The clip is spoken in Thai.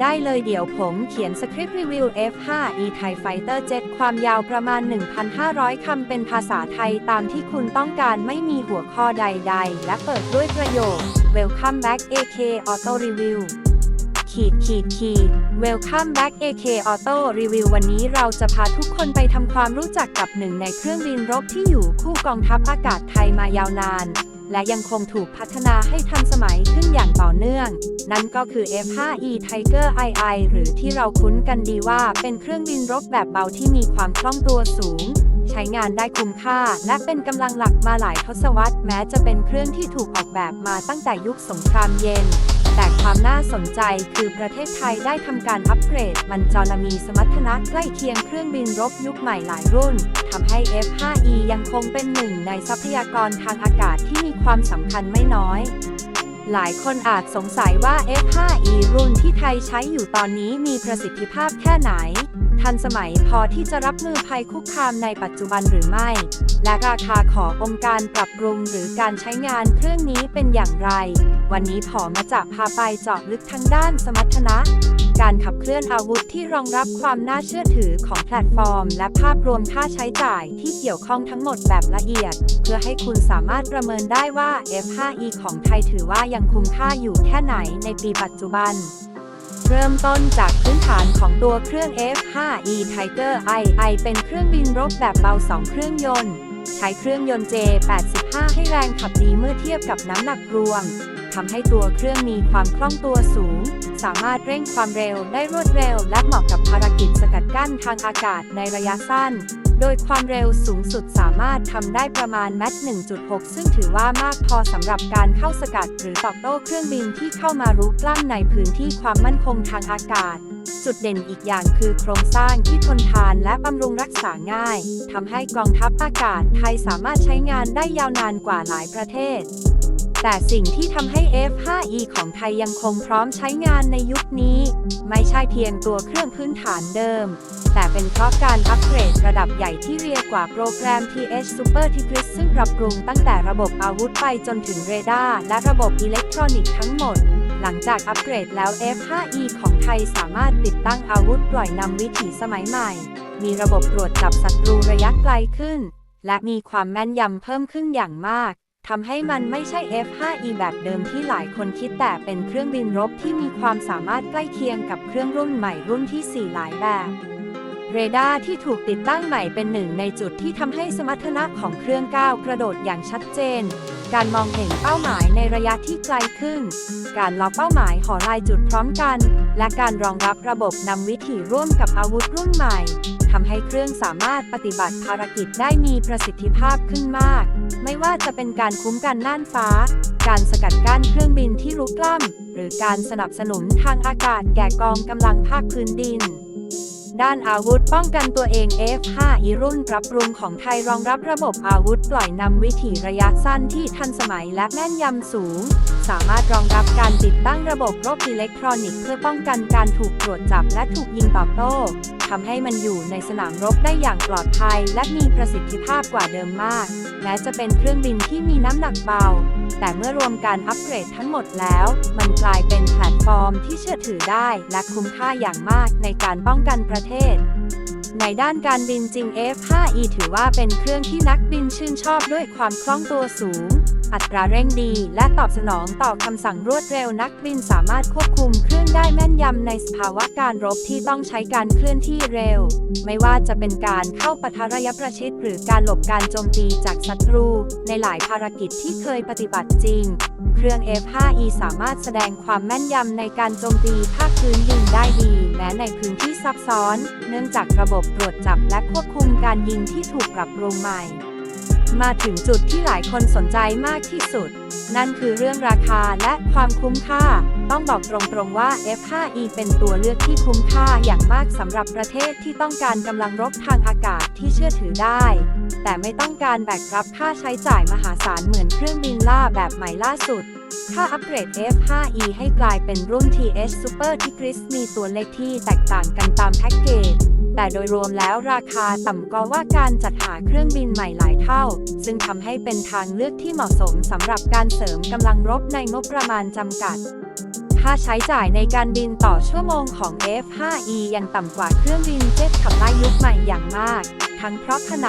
ได้เลยเดี๋ยวผมเขียนสคริปต์รีวิว F5E Thai Fighter Jet ความยาวประมาณ 1,500 คำเป็นภาษาไทยตามที่คุณต้องการไม่มีหัวข้อใดๆ และเปิดด้วยประโยค Welcome back AK Auto Review ขีดขีดขีด Welcome back AK Auto Review วันนี้เราจะพาทุกคนไปทำความรู้จักกับหนึ่งในเครื่องบินรบที่อยู่คู่กองทัพอากาศไทยมายาวนาน และยังคงถูกพัฒนาให้ทันสมัยขึ้นอย่างต่อเนื่อง นั่นก็คือ F5E Tiger II หรือที่เราคุ้นกันดีว่าเป็นเครื่องบินรบแบบเบาที่มีความคล่องตัวสูง ใช้งานได้คุ้มค่า และเป็นกำลังหลักมาหลายทศวรรษ แม้จะเป็นเครื่องที่ถูกออกแบบมาตั้งแต่ยุคสงครามเย็น แต่ความน่าสนใจคือประเทศไทยได้ทำการอัปเกรด มันจรมีสมรรถนะใกล้เคียงเครื่องบินรบยุคใหม่หลายรุ่นทำให้ F5E ยังคงเป็นหนึ่งในทรัพยากรทางอากาศที่มีความสำคัญไม่น้อยหลายคนอาจสงสัยว่า F5E รุ่นที่ไทยใช้อยู่ตอนนี้มีประสิทธิภาพแค่ไหน ทันสมัยพอที่จะรับมือภัยคุกคามในปัจจุบันหรือไม่ และราคาขององค์การปรับปรุงหรือการใช้งานเครื่องนี้เป็นอย่างไร วันนี้ผอมาจะพาไปเจาะลึกทางด้านสมรรถนะ การขับเคลื่อนอาวุธที่รองรับความน่าเชื่อถือของแพลตฟอร์ม และภาพรวมค่าใช้จ่ายที่เกี่ยวข้องทั้งหมดแบบละเอียด เพื่อให้คุณสามารถประเมินได้ว่า F5E ของไทยถือว่ายังคุ้มค่าอยู่แค่ไหนในปีปัจจุบันเริ่มต้นจากพื้นฐานของตัวเครื่อง F5E Tiger II เป็นเครื่องบินรบแบบเบา 2 เครื่องยนต์ ใช้เครื่องยนต์ J85 ให้แรงขับดีเมื่อเทียบกับน้ำหนักรวมทำให้ตัวเครื่องมีความคล่องตัวสูง สามารถเร่งความเร็วได้รวดเร็ว และเหมาะกับภารกิจสกัดกั้นทางอากาศในระยะสั้น โดยความเร็วสูงสุดสามารถทำได้ประมาณแมตช์1.6 ซึ่งถือว่ามากพอสำหรับการเข้าสกัด หรือตอบโต้เครื่องบินที่เข้ามารุกล้ำในพื้นที่ความมั่นคงทางอากาศจุดเด่นอีกอย่างคือโครงสร้างที่ทนทานและบำรุงรักษาง่าย ทำให้กองทัพอากาศไทยสามารถใช้งานได้ยาวนานกว่าหลายประเทศ แต่สิ่งที่ทำให้ F5E ของไทยยังคงพร้อมใช้งานในยุคนี้ ไม่ใช่เพียงตัวเครื่องพื้นฐานเดิม แต่เป็นเพราะการอัปเกรดระดับใหญ่ที่เรียกว่าโปรแกรม TH Super Tigris ซึ่งปรับปรุงตั้งแต่ระบบอาวุธไปจนถึงเรดาร์และระบบอิเล็กทรอนิกส์ทั้งหมด หลังจากอัปเกรดแล้ว F5E ของไทยสามารถติดตั้งอาวุธปล่อยนำวิถีสมัยใหม่ มีระบบตรวจจับศัตรูระยะไกลขึ้น และมีความแม่นยำเพิ่มขึ้นอย่างมากทำให้มันไม่ใช่ F5E แบบเดิมที่หลายคนคิดแต่เป็นเครื่องบินรบที่มีความสามารถใกล้เคียงกับเครื่องรุ่นใหม่รุ่นที่ 4 หลายแบบ เรดาร์ที่ถูกติดตั้งใหม่เป็นหนึ่งในจุดที่ทำให้สมรรถนะของเครื่องก้าวกระโดดอย่างชัดเจน การมองเห็นเป้าหมายในระยะที่ไกลขึ้น การล็อกเป้าหมายหอลายจุดพร้อมกัน และการรองรับระบบนำวิถีร่วมกับอาวุธรุ่นใหม่ทำให้เครื่องสามารถปฏิบัติภารกิจได้มีประสิทธิภาพขึ้นมาก ไม่ว่าจะเป็นการคุ้มกันน่านฟ้า การสกัดกั้นเครื่องบินที่รุกล้ำหรือการสนับสนุนทางอากาศแก่กองกำลังภาคพื้นดิน ด้านอาวุธป้องกันตัวเอง F5E รุ่นปรับปรุงของไทยรองรับระบบอาวุธปล่อยนำวิถีระยะสั้นที่ทันสมัยและแม่นยำสูง สามารถรองรับการติดตั้งระบบรบอิเล็กทรอนิกส์เพื่อป้องกันการถูกตรวจจับและถูกยิงตอบโต้ทำให้มันอยู่ในสนามรบได้อย่างปลอดภัย และมีประสิทธิภาพกว่าเดิมมากแม้จะเป็นเครื่องบินที่มีน้ำหนักเบา แต่เมื่อรวมการอัปเกรดทั้งหมดแล้ว มันกลายเป็นแพลตฟอร์มที่เชื่อถือได้และคุ้มค่าอย่างมากในการป้องกันประเทศ ในด้านการบินจริง F5E ถือว่าเป็นเครื่องที่นักบินชื่นชอบด้วยความคล่องตัวสูง อัตราเร่งดีและตอบสนองต่อคำสั่งรวดเร็วนักบินสามารถควบคุมเครื่องได้แม่นยำในสภาวะการรบที่ต้องใช้การเคลื่อนที่เร็ว ไม่ว่าจะเป็นการเข้าปะทะระยะประชิดหรือการหลบการโจมตีจากศัตรู ในหลายภารกิจที่เคยปฏิบัติจริง เครื่อง F5E สามารถแสดงความแม่นยำในการโจมตีภาคพื้นดินได้ดีแม้ในพื้นที่ซับซ้อน เนื่องจากระบบตรวจจับและควบคุมการยิงที่ถูกปรับปรุงใหม่ มาถึงจุดที่หลายคนสนใจมากที่สุด นั่นคือเรื่องราคาและความคุ้มค่า ต้องบอกตรงๆว่า F5E เป็นตัวเลือกที่คุ้มค่าอย่างมากสำหรับประเทศที่ต้องการกำลังรบทางอากาศที่เชื่อถือได้ แต่ไม่ต้องการแบกรับค่าใช้จ่ายมหาศาลเหมือนเครื่องบินล่าแบบใหม่ล่าสุดถ้าอัปเกรด F5E ให้กลายเป็นรุ่น TH Super Tigris มีตัวเลขที่แตกต่างกันตามแพ็กเกจ แต่โดยรวมแล้วราคาต่ำกว่าการจัดหาเครื่องบินใหม่หลายเท่า ซึ่งทำให้เป็นทางเลือกที่เหมาะสมสำหรับการเสริมกำลังรบในงบประมาณจำกัด ค่าใช้จ่ายในการบินต่อชั่วโมงของ F5E ยังต่ำกว่าเครื่องบินเจ็ตขับไล่ยุคใหม่อย่างมาก ทั้งเพราะขนาด